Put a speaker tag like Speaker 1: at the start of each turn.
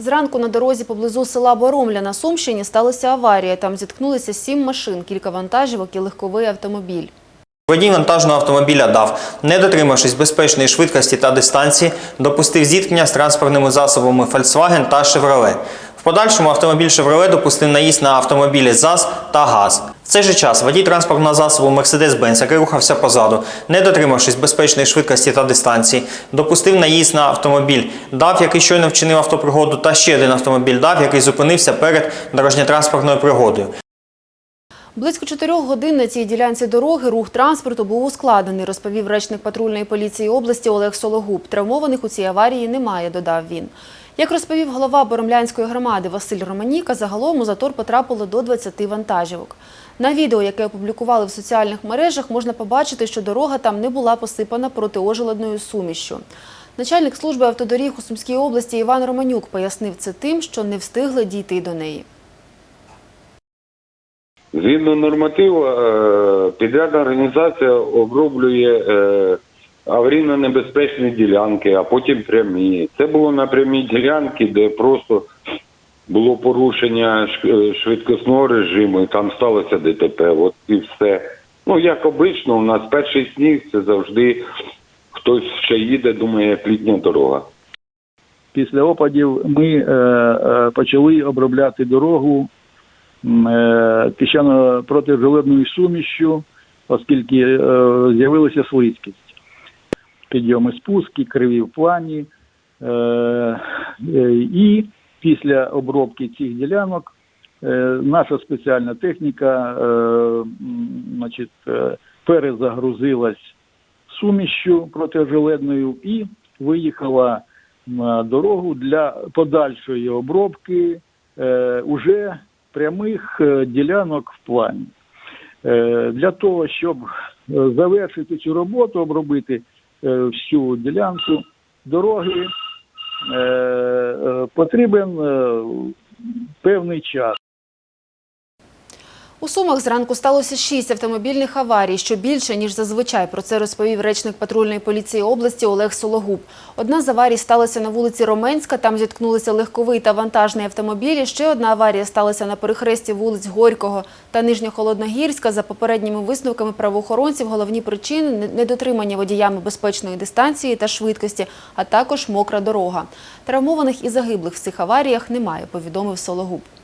Speaker 1: Зранку на дорозі поблизу села Боромля на Сумщині сталася аварія. Там зіткнулися сім машин, кілька вантажівок і легковий автомобіль.
Speaker 2: Водій вантажного автомобіля дав, не дотримавшись безпечної швидкості та дистанції, допустив зіткнення з транспортними засобами Volkswagen та Chevrolet. В подальшому автомобіль Chevrolet допустив наїзд на автомобілі ЗАЗ та ГАЗ. Цей же час водій транспортного засобу Mercedes-Benz, який рухався позаду, не дотримавшись безпечної швидкості та дистанції, допустив наїзд на автомобіль ДАВ, який щойно вчинив автопригоду, та ще один автомобіль ДАВ, який зупинився перед дорожньо-транспортною пригодою.
Speaker 1: Близько чотирьох годин на цій ділянці дороги рух транспорту був ускладнений, розповів речник патрульної поліції області Олег Сологуб. Травмованих у цій аварії немає, додав він. Як розповів голова Боромлянської громади Василь Романіка, загалом у затор потрапило до 20 вантажівок. На відео, яке опублікували в соціальних мережах, можна побачити, що дорога там не була посипана протиожеледною сумішшю. Начальник служби автодоріг у Сумській області Іван Романюк пояснив це тим, що не встигли дійти до неї.
Speaker 3: Згідно нормативу, е, підрядна організація оброблює е, аварійно-небезпечні ділянки, а потім прямі. Це було на прямій ділянці, де просто було порушення е, швидкісного режиму, і там сталося ДТП. От і все. Ну, як обично, у нас перший сніг це завжди хтось ще їде, думає, як літня дорога.
Speaker 4: Після опадів ми е, е, почали обробляти дорогу е, піщано протижеледною сумішшю, оскільки е, з'явилася слизькість. Підйоми спуски, криві в плані. Е, е, і після обробки цих ділянок е, наша спеціальна техніка значить, перезагрузилась сумішю протижеледною і виїхала на дорогу для подальшої обробки уже прямих ділянок в плані. Для того, щоб завершити цю роботу, обробити всю ділянку дороги, е, е, потрібен е, певний час.
Speaker 1: У Сумах зранку сталося шість автомобільних аварій, що більше, ніж зазвичай. Про це розповів речник патрульної поліції області Олег Сологуб. Одна з аварій сталася на вулиці Роменська, там зіткнулися легковий та вантажний автомобілі. Ще одна аварія сталася на перехресті вулиць Горького та Нижньохолодногірська. За попередніми висновками правоохоронців, головні причини – недотримання водіями безпечної дистанції та швидкості, а також мокра дорога. Травмованих і загиблих в цих аваріях немає, повідомив Сологуб.